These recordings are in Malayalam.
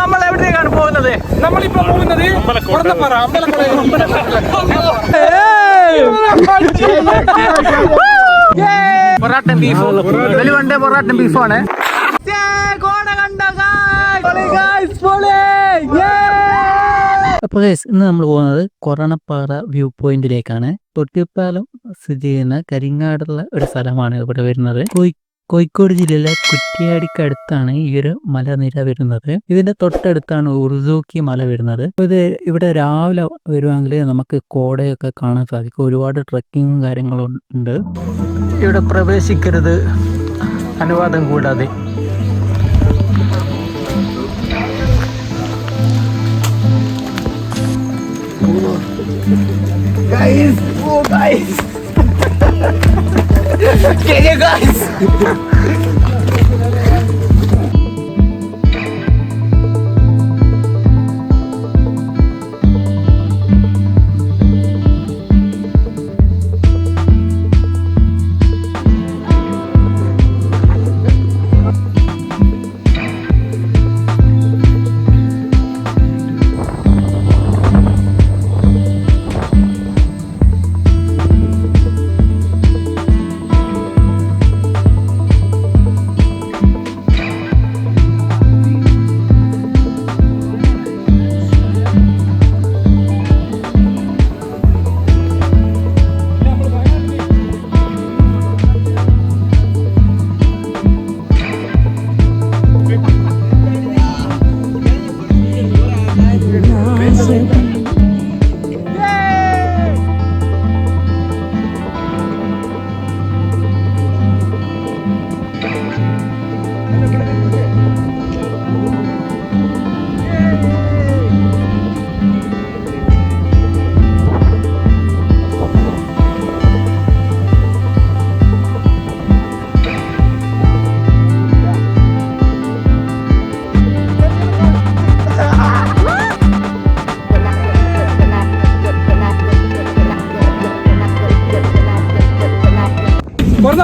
നമ്മൾ എവിടേക്കാണ് പോകുന്നത്? നമ്മളിപ്പോ പോകുന്നത് കൊടന്നപ്പാറ അമ്പലക്കട പൊറാട്ടൻ ബീഫ്. വെലുവണ്ട പൊറാട്ടൻ. ബീഫാണ്. അപ്പോൾ ഗൈസ് ഇന്ന് നമ്മൾ പോകുന്നത് കൊറണപ്പാറ വ്യൂ പോയിന്റിലേക്കാണ്. തൊട്ടിപ്പാലം സ്ഥിതി ചെയ്യുന്ന കരിങ്ങാടുള്ള ഒരു സ്ഥലമാണ് ഇവിടെ വരുന്നത്. കോഴിക്കോട് ജില്ലയിലെ കുറ്റിയാടിക്കടുത്താണ് ഈ ഒരു മലനിര വരുന്നത്. ഇതിന്റെ തൊട്ടടുത്താണ് ഉറുദൂക്കി മല വരുന്നത്. ഇത് ഇവിടെ രാവിലെ വരുവാണെങ്കിൽ നമുക്ക് കോടയൊക്കെ കാണാൻ സാധിക്കും. ഒരുപാട് ട്രക്കിങ്ങും കാര്യങ്ങളും ഉണ്ട്. ഇവിടെ പ്രവേശിക്കരുത്. അനുവാദം കൂടാതെ. Guys, oh കൊറത്തപ്പറയിലെ കാണുന്നത് ഇനിയും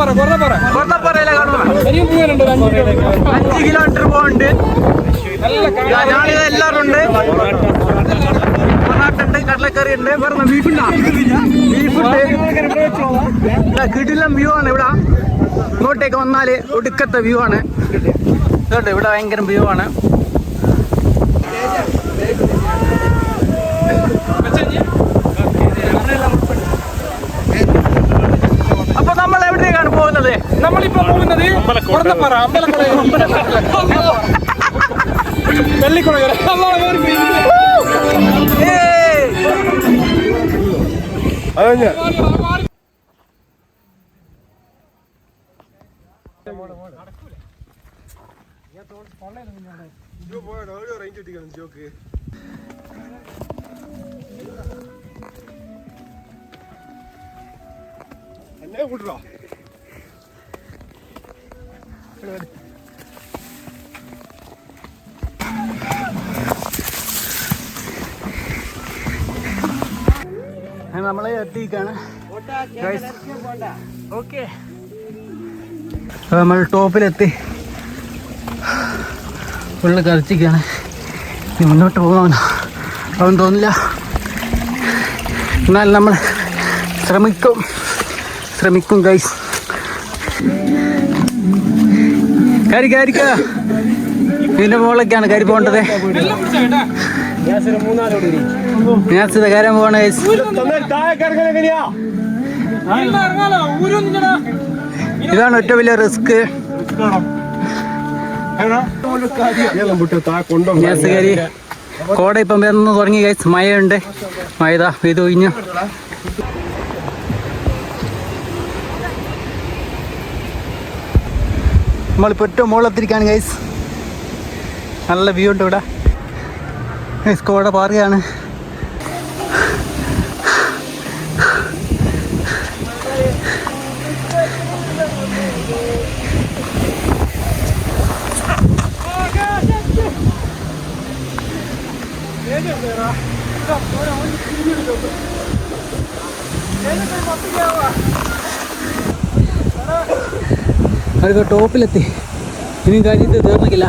ഒരു അഞ്ച് കിലോമീറ്റർ. അഞ്ച് കിലോമീറ്റർ പോകുന്നുണ്ട് ഞാനിത് എല്ലാവരും ഉണ്ട്. പൊറാട്ടുണ്ട് കടലക്കറി ഉണ്ട്. പറഞ്ഞ ബീഫുണ്ടാ? ബീഫുണ്ട്. കിടിലം വ്യൂ ആണ് ഇവിടെ. ഇങ്ങോട്ടേക്ക് വന്നാൽ ഒടുക്കത്തെ വ്യൂ ആണ്. ഇവിടെ ഭയങ്കര വ്യൂ ആണ് അപ്പൊ നമ്മൾ എവിടേക്കാണ് പോകുന്നത് നമ്മളിപ്പോ പോകുന്നത് കൊടന്നപ്പാറ അമ്പലക്കട വെള്ളിക്കുളങ്ങര അതാണ് വേറെ എന്നെ ഏയ്! നമ്മളെ എത്തിക്കാണ്. ഓക്കെ നമ്മൾ ടോപ്പിലെത്തി. ഫുള്ള് ഇനി മുന്നോട്ട് പോകാൻ അവൻ തോന്നില്ല. എന്നാൽ നമ്മൾ ശ്രമിക്കും. ശ്രമിക്കും ഗൈസ് കരി കരിക്ക ഇതിന്റെ മുകളിലേക്കാണ് കരി കേട്ടാ ഞാൻ ഊരൊന്നും ചേട്ടാ ഇതാണ് ഏറ്റവും വലിയ റിസ്ക്. കോട ഇപ്പം വരുന്നു തുടങ്ങി മഴയുണ്ട്. മഴ ഇതാ ഒഴിഞ്ഞു. നമ്മളിപ്പോൾ ഏറ്റവും മുകളിലെത്തിരിക്കുകയാണ് ഗൈസ് നല്ല വ്യൂ ഉണ്ട് ഇവിടെ. ഗൈസ് കോട പാറുകയാണ് അതിപ്പോൾ ടോപ്പിലെത്തി. ഇനിയും കഴിഞ്ഞിട്ട് തീർന്നിക്കില്ല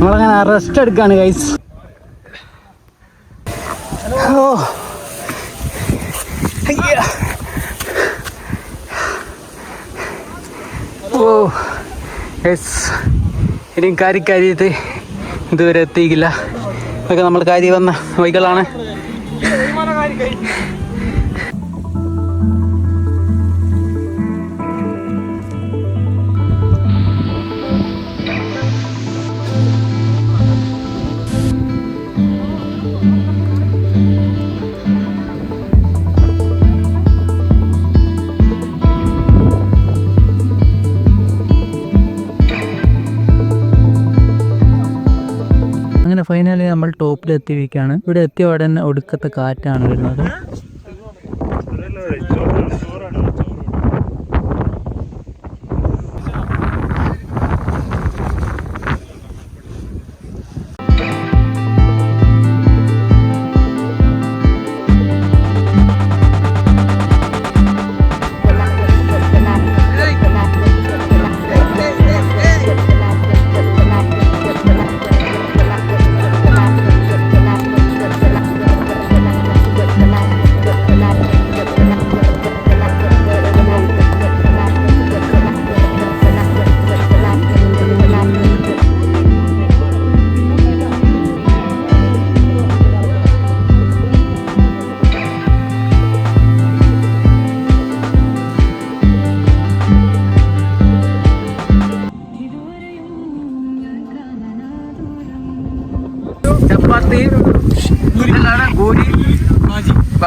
നമ്മളങ്ങനെ റെസ്റ്റ് എടുക്കാണ് ഗൈസ് ഓ. ഓ. യെസ് ഇനിയും കാരി കാര്യത്ത് ഇതുവരെ എത്തിയിക്കില്ല ഇതൊക്കെ നമ്മൾ കാര്യം വന്ന വൈകളാണ് ഫൈനലി നമ്മൾ ടോപ്പിൽ എത്തിയിരിക്കുകയാണ്. ഇവിടെ എത്തിയ ഉടനെ ഒടുക്കത്തെ കാറ്റാണ് വരുന്നത്.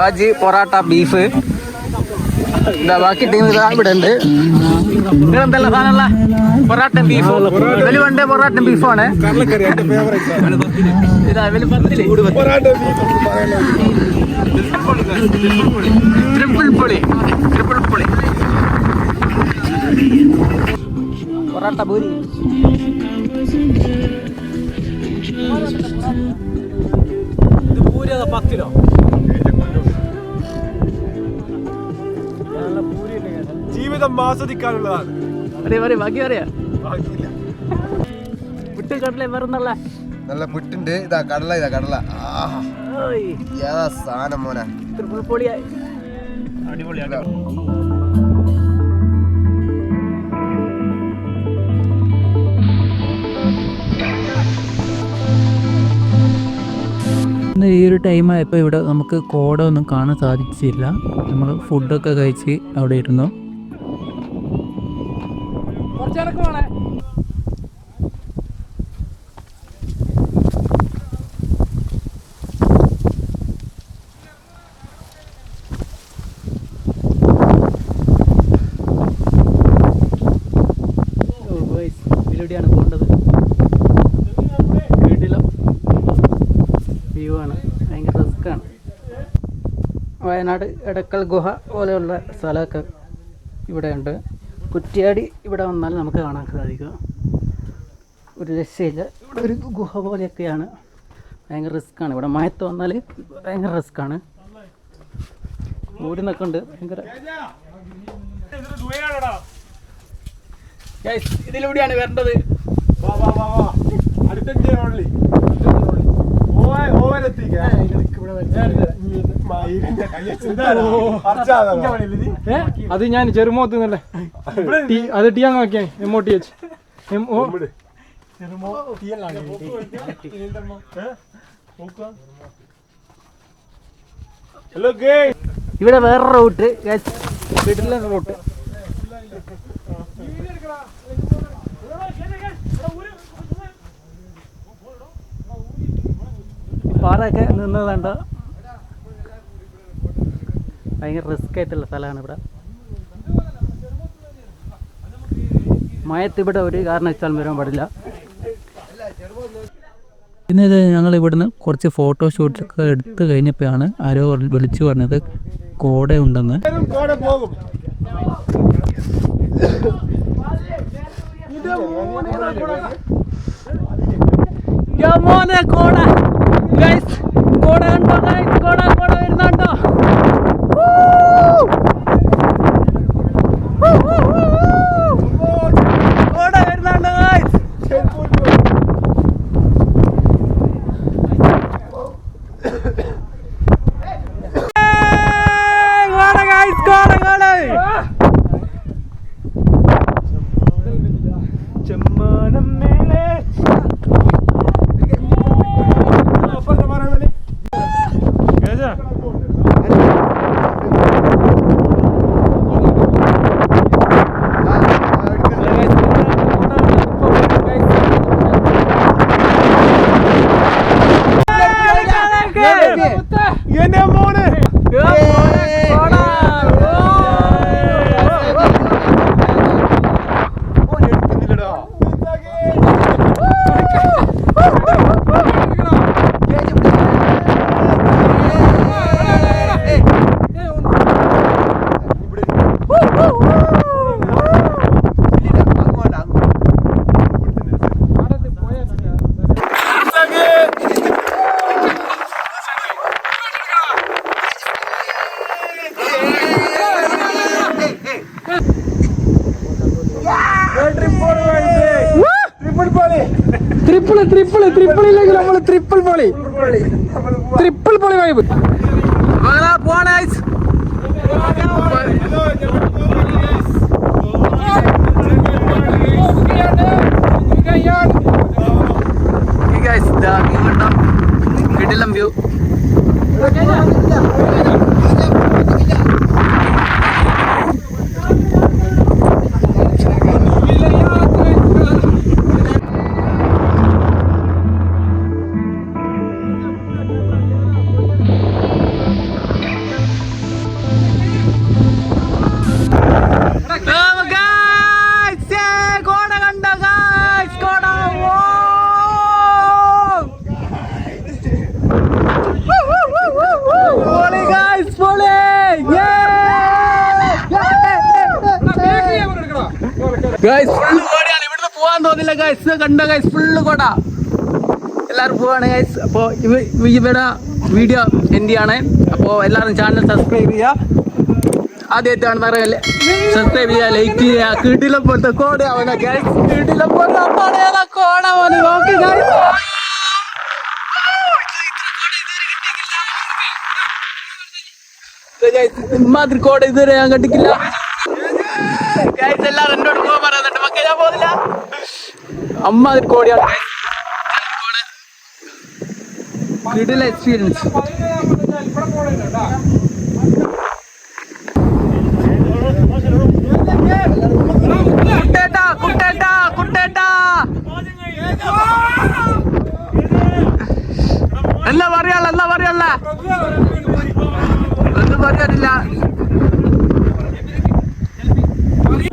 ബാജി പൊറാട്ട ബീഫ്. ബാക്കി ടീം ഇതാ ഇവിടെ ഉണ്ട്. നിങ്ങളെന്തല്ല സാധനമുള്ള? പൊറാട്ട ബീഫ് വേണ്ട പൊറാട്ട ബീഫാണ് ഇതാ ഇവൽ ട്രിപ്പിൾ പൊളി. ട്രിപ്പിൾ പൊളി. പൊറാട്ട പൂരി. പൂരി പത്തിലോ? ജീവിതം ആസ്വദിക്കാനുള്ളതാണ്. അറിയ പറയാ ബാക്കി പറയാ വിട്ട് കടലേ വേറൊന്നല്ല നല്ല പുട്ടുണ്ട്. ഇതാ കടല ഇതാ കടല. ഏതാ സാധനം മോനെ? ഇന്ന് ഈ ഒരു ടൈം ആയപ്പോൾ ഇവിടെ നമുക്ക് കോട ഒന്നും കാണാൻ സാധിച്ചില്ല. നമ്മൾ ഫുഡൊക്കെ കഴിച്ച് അവിടെ ഇരുന്നു കുറച്ചിറക്ക് വേണേ ഇതിലൂടെയാണ് പോകേണ്ടത് വീട്ടിലോ വ്യൂ ആണ് ഭയങ്കര റിസ്ക്കാണ്. വയനാട് എടക്കൽ ഗുഹ പോലെയുള്ള സ്ഥലമൊക്കെ ഇവിടെയുണ്ട്. കുറ്റിയാടി ഇവിടെ വന്നാൽ നമുക്ക് കാണാൻ സാധിക്കും. ഒരു രക്ഷയില്ല. ഇവിടെ ഒരു ഗുഹ പോലെയൊക്കെയാണ്. ഭയങ്കര റിസ്ക്കാണ്. ഇവിടെ മയത്ത് വന്നാൽ ഭയങ്കര റിസ്ക്കാണ്. ഓടി നിൽക്കുന്നുണ്ട് ഭയങ്കര ഇതിലൂടെയാണ് വരേണ്ടത്. ഏ? അത് ഞാൻ ചെറുമോത്ത് നിന്നല്ലേ ടി- അത് ടി അങ്ങ് നോക്കിയാ M O T H M O ഇവിടെ വേറെ റൂട്ട് വീട്ടിലെ റൂട്ട് പാറയൊക്കെ നിന്നതുണ്ട് ഭയങ്കര റിസ്ക് ആയിട്ടുള്ള സ്ഥലമാണ് ഇവിടെ. മയത്ത് ഇവിടെ ഒരു കാരണവശാലും വരാൻ പാടില്ല. പിന്നെ ഇത് ഞങ്ങൾ ഇവിടുന്ന് കുറച്ച് ഫോട്ടോ ഷൂട്ടൊക്കെ എടുത്തു കഴിഞ്ഞപ്പോഴാണ് ആരോ വിളിച്ചു പറഞ്ഞത് കോട ഉണ്ടെന്ന്. പോകും മോനെ കോട. ഗൈസ് കോട കണ്ടോ ഗൈസ് കോട കോട വരുന്നുണ്ടോ? ട്രിപ്പിൾ ഇല്ലെങ്കിൽ നമ്മൾ ട്രിപ്പിൾ പൊളി. ട്രിപ്പിൾ പൊളി വൈബ് പോവാണ് കിടിലം വ്യൂ വീഡിയോ ആണ്. അപ്പോൾ എല്ലാവരും ചാനൽ സബ്സ്ക്രൈബ് ചെയ്യുക ആദ്യമായിട്ടാണ് സബ്സ്ക്രൈബ് ചെയ്യുക ലൈക്ക് ചെയ്യുക കീട്ടിലെ പോലത്തെ കോട ഇമാതിരി കോട ഇതുവരെ ഞാൻ കണ്ടിട്ടില്ല ഗൈസ് എല്ലാവരും എന്നോട് പോകാൻ പറയുന്നുണ്ട് മക്ക ഞാൻ പോകുന്നില്ല അമ്മാതിരി കോടിയാണ്. കിടില എക്സ്പീരിയൻസ് കുട്ടേട്ടാ കുട്ടേട്ടാ കുട്ടേട്ടാ. എന്താ പറയാനുള്ള എന്താ പറയാനുള്ള? ഒന്നും പറയാനില്ല.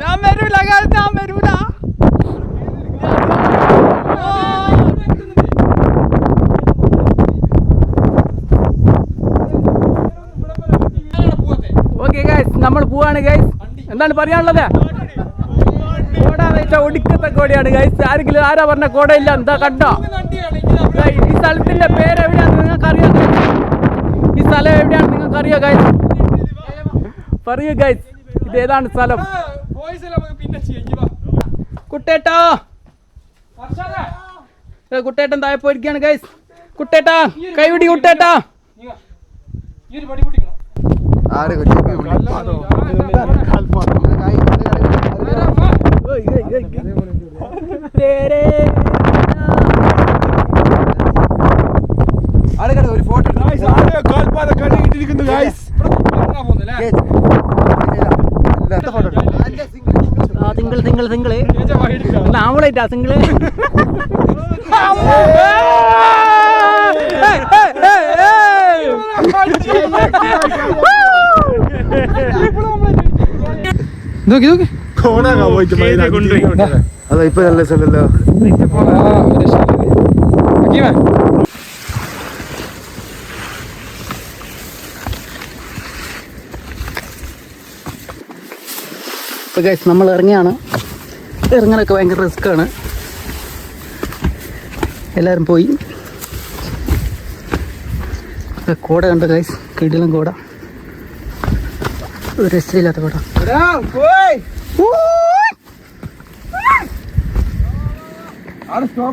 ഞാൻ വരൂല കാലത്ത് ഞാൻ വരൂല ഓക്കെ ഗൈസ് നമ്മൾ ഗൈസ് എന്താണ് പറയാനുള്ളത്? വെച്ചാൽ ഒടുക്കത്തെ കോടിയാണ് ഗൈസ് ആരെങ്കിലും ആരാ പറഞ്ഞ കോടയില്ല? എന്താ കണ്ടോ? ഈ സ്ഥലത്തിന്റെ പേര് എവിടെയാണ് നിങ്ങൾക്ക് അറിയാം ഈ സ്ഥലം എവിടെയാണ് നിങ്ങൾക്ക് അറിയാം ഗൈസ് പറയൂ ഗൈസ് ഇത് ഏതാണ് സ്ഥലം? കുട്ടേട്ടോ. കുട്ടേട്ടൻ താഴെ പോയിരിക്കുകയാണ് ഗൈസ് കുട്ടേട്ടാ കൈവിടി കുട്ടേട്ടാ. ഈ ഒരു പടി ആരെ കൊച്ചു തേരേ ആടെ ഒരു ഫോട്ടോ കാൽപാത കണ്ടിരിക്കുന്നു ഗായ്സ് ആ സിംഗിൾ സിംഗിൾ സിംഗിൾ ആവളായിട്ടാ നോക്കി നോക്കി. അതാ ഇപ്പൊ നല്ല സ്ഥലല്ലോ ഇപ്പോൾ ഗൈസ് നമ്മൾ ഇറങ്ങിയാണ്. ഇറങ്ങാനൊക്കെ ഭയങ്കര ആണ്. എല്ലാരും പോയി. കൂടെ കോട കണ്ട ഗൈസ് കിടിലും കോട. ഒരു രക്ഷയില്ലാത്ത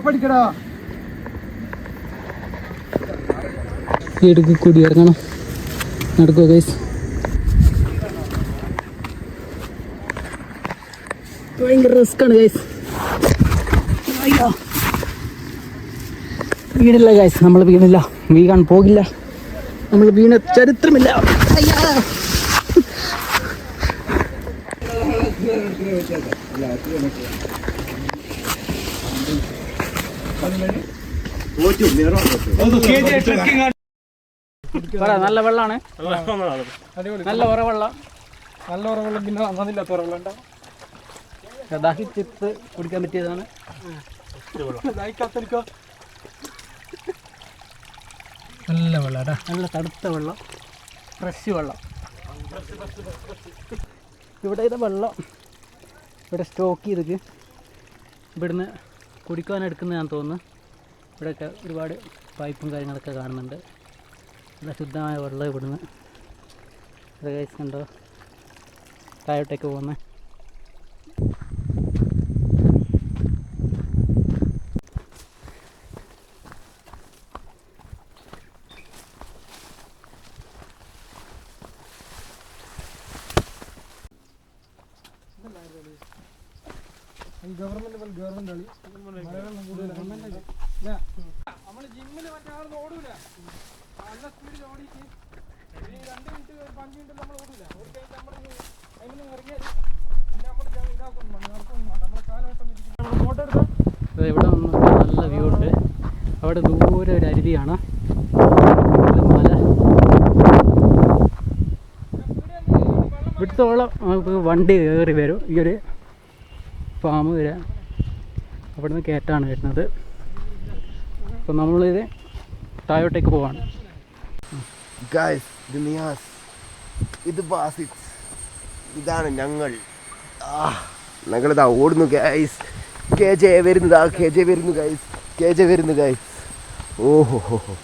അടിക്കടാ. ഇടുക്കി കൂടി ഇറങ്ങണം. നടക്കുക ഗൈസ് ഭയങ്കര റിസ്ക്കാണ് ഗൈസ് അയ്യോ. വീണില്ല ഗൈസ് നമ്മൾ വീണില്ല. വീഴാൻ പോകില്ല. നമ്മൾ വീണ ചരിത്രമില്ല. അയ്യാ. നല്ല വെള്ളമാണ് അടിപൊളി നല്ല ഉറവെള്ളം നല്ല ഉറവുള്ള പിന്നെ നന്നില്ലാത്ത ഉറവെള്ളം ഉണ്ടാവും ദാഹിച്ചിട്ട് കുടിക്കാൻ പറ്റിയതാണ്. നല്ല വെള്ളം നല്ല തടുത്ത വെള്ളം. ഫ്രഷ് വെള്ളം. ഇവിടെ ഇത് വെള്ളം ഇവിടെ സ്റ്റോക്ക് ചെയ്തിട്ട് ഇവിടുന്ന് കുടിക്കാൻ എടുക്കുന്നതാണെന്ന് തോന്നുന്നു. ഇവിടെയൊക്കെ ഒരുപാട് പൈപ്പും കാര്യങ്ങളൊക്കെ കാണുന്നുണ്ട്. നല്ല ശുദ്ധമായ വെള്ളം ഇവിടുന്ന്. കണ്ടോ? താഴോട്ടേക്ക് പോകുന്നത് നമ്മൾ ജിമ്മിൽ മറ്റേ ആളൊന്നും ഓടൂല. നല്ല സ്പീഡിൽ ഓടിയിട്ട് ഈ രണ്ട് മിനിറ്റ് ഒരു അഞ്ച് മിനിറ്റ് നമ്മൾ ഓടൂല. ഒരു കൈ നമ്മൾ അതിൽ ഇറങ്ങിയാൽ നമ്മൾ ഇതാക്കും നമ്മളെ നമ്മൾ ഫോട്ടോ എടുക്കാം ഇവിടെ നല്ല വ്യൂ ഉണ്ട്. അവിടെ ദൂരെ ഒരു അരുവിയാണ്. മല ഇവിടുത്തോളം വണ്ടി കയറി വരും. ഈ ഒരു ഫാം വരെ. അവിടെ നിന്ന് കയറ്റാണ് വരുന്നത്. അപ്പോൾ നമ്മളിത് താഴോട്ടേക്ക് പോവാണ്. ഇത് നിയാസ്. ഇതാണ് ഞങ്ങൾ. ഞങ്ങളിതാ ഓടുന്നു ഗൈസ് കെ ജെ വരുന്നതാ കെ ജെ വരുന്നു ഗൈസ് കെ ജെ വരുന്നു ഗൈസ് ഓഹോ ഹോ ഹോ.